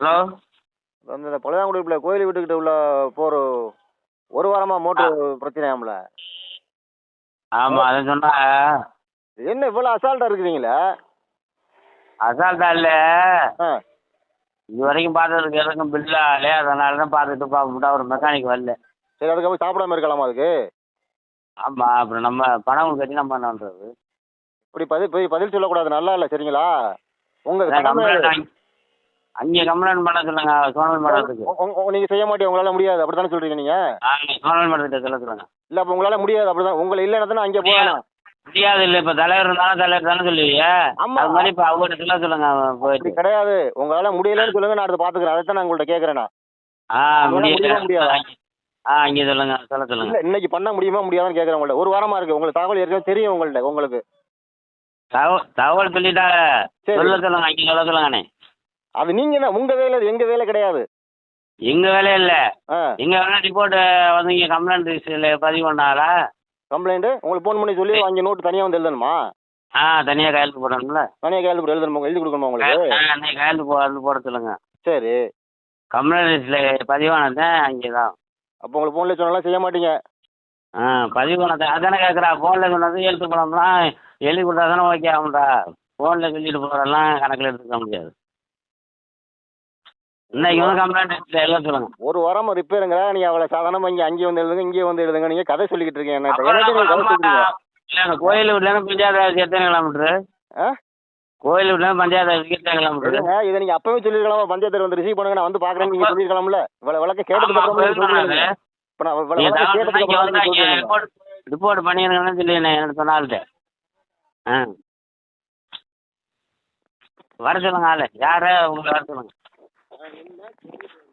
Hello? இந்த பழையாங்குடிப்பில் கோயில் வீட்டுக்கிட்ட உள்ள போகிற ஒரு வாரமாக மோட்ரு பிரச்சனையாம்ல. ஆமாம் அதை சொன்னா. என்ன இவ்வளோ அசால்ட்டாக இருக்கிறீங்களே? அசால்ட்டா இல்லை. இது வரைக்கும் பார்த்ததுக்கு எதுக்கும் பில்லாலே அதனால தான் பார்த்துட்டு பார்க்க ஒரு மெக்கானிக் வரல. சரி அதுக்கப்புறம் சாப்பிடாம இருக்கலாமா அதுக்கு? ஆமாம் அப்புறம் நம்ம பணம் கட்டி நம்ம என்ன பண்ணுறது இப்படி பதில் போய் பதில் சொல்லக்கூடாது. நல்லா இல்லை சரிங்களா? உங்கள் அங்கே கம்ப்ளைண்ட் பண்ண சொல்லுங்க சோனல் மடத்துக்கு. நீங்கள் செய்ய மாட்டீங்க உங்களால் முடியாது அப்படி தானே சொல்கிறீங்க நீங்கள் ஆ சோனல் மடத்துக்கு சொல்ல சொல்லுங்க. இல்லை அப்போ உங்களால் முடியாது அப்படி தான் உங்களை இல்லைன்னா அங்கே போகணும். முடியாது இல்லை இப்போ தலைவர் இருந்தாலும் தலைவர் தானே சொல்லுவீங்க. ஆமா. அது மாதிரி இப்போ அவங்ககிட்ட சொல்ல சொல்லுங்க போயிட்டு. கிடையாது உங்களால் முடியலைன்னு சொல்லுங்க நான் அடுத்து பார்த்துக்கிறேன் அதை தான் நான். உங்களால முடியுமா, முடியாதா? ஆ இங்கே சொல்லுங்க சொல்ல சொல்லுங்க. இல்லை இன்னைக்கு பண்ண முடியுமா முடியாதான்னு கேட்குறேன் உங்கள்ட்ட. ஒரு வாரமாக இருக்குது உங்களுக்கு தகவல் ஏற்கனவே தெரியும் உங்கள்ட்ட உங்களுக்கு. தகவல் தகவல் சொல்லிட்டாங்க. சொல்ல சொல்லுங்க அங்கே சொல்ல சொல்லுங்கண்ணே அது நீங்கள் என்ன உங்கள் வேலை அது எங்கள் வேலை கிடையாது. எங்க வேலை இல்ல. எங்க வேணா ரிப்போர்ட் வந்து இங்க கம்ப்ளைண்ட் ரிஜிஸ்டர்ல பதிவு பண்ணாரா? கம்ப்ளைண்ட்டு உங்களுக்கு ஃபோன் பண்ணி சொல்லி அங்கே நோட்டு தனியாக வந்து எழுதணுமா? ஆ தனியா கையெழுத்து போடணும்ல. தனியாக கையெழுத்து போட்டு எழுதணுமா? எழுதி கொடுக்கணுமா உங்களுக்கு? கையெழுத்து போ வந்து போட சொல்லுங்க. சரி. கம்ப்ளைண்ட் லிஸ்ட்ல பதிவானது அங்கேதான். அப்போ உங்களுக்கு ஃபோனில் சொன்னாலும் செய்ய மாட்டீங்க. ஆ பதிவு பண்ணது அதானே கேட்குறா ஃபோனில் சொன்னது எழுத்து போனோம்னா எழுதி கொடுத்தா தானே ஓகே ஆகும்டா. ஃபோனில் சொல்லிட்டு போகிறதெல்லாம் கணக்கில் எடுத்துக்க முடியாது. இன்னைக்கு வந்து கம்ப்ளைண்ட் எழுத சொல்லுங்க. ஒரு வாரமாக ரிப்பேருங்கிற நீங்கள் அவளை சாதாரணமாக இங்கே அங்கேயே வந்து எழுதுங்க இங்கேயே வந்து எழுதுங்க. நீங்கள் கதை சொல்லிக்கிட்டு இருக்கீங்க என்ன அப்புறம் எனக்கு நீங்கள் கதை நம்ம- சொல்றீங்க? இல்ல, அந்த கோயில் வீட்லேருந்து பஞ்சாயத்து ஆஃபீஸ் எத்தனை கிலோமீட்ரு ஆ? கோயில் வீட்லேருந்து பஞ்சாயத்து ஆஃபீஸ் எத்தனை இல்லைங்க இதை நீங்கள் அப்பவே சொல்லிருக்கலாமா பஞ்சாயத்து வந்து ரிசீவ் பண்ணுங்க நான் வந்து பார்க்குறேன் நீங்கள் சொல்லிருக்கலாம்ல இவ்வளோ விளக்க கேட்டதுக்கு அப்புறம் நீங்க சொல்றீங்க. இப்போ நான் இவ்வளோ நீங்க விளக்க தகவல் கேட்டதுக்கு இங்க அப்புறம் வந்தா நீங்க இங்க சொல்றீங்க. ரிப்போர்ட் பண்ணிருங்கன்னு சொல்லி என்ன எனக்கு சொன்னால்கிட்ட ஆ. வர சொல்லுங்க ஆளு. யாரு? உங்களை வர சொல்லுங்க. and in that neighborhood.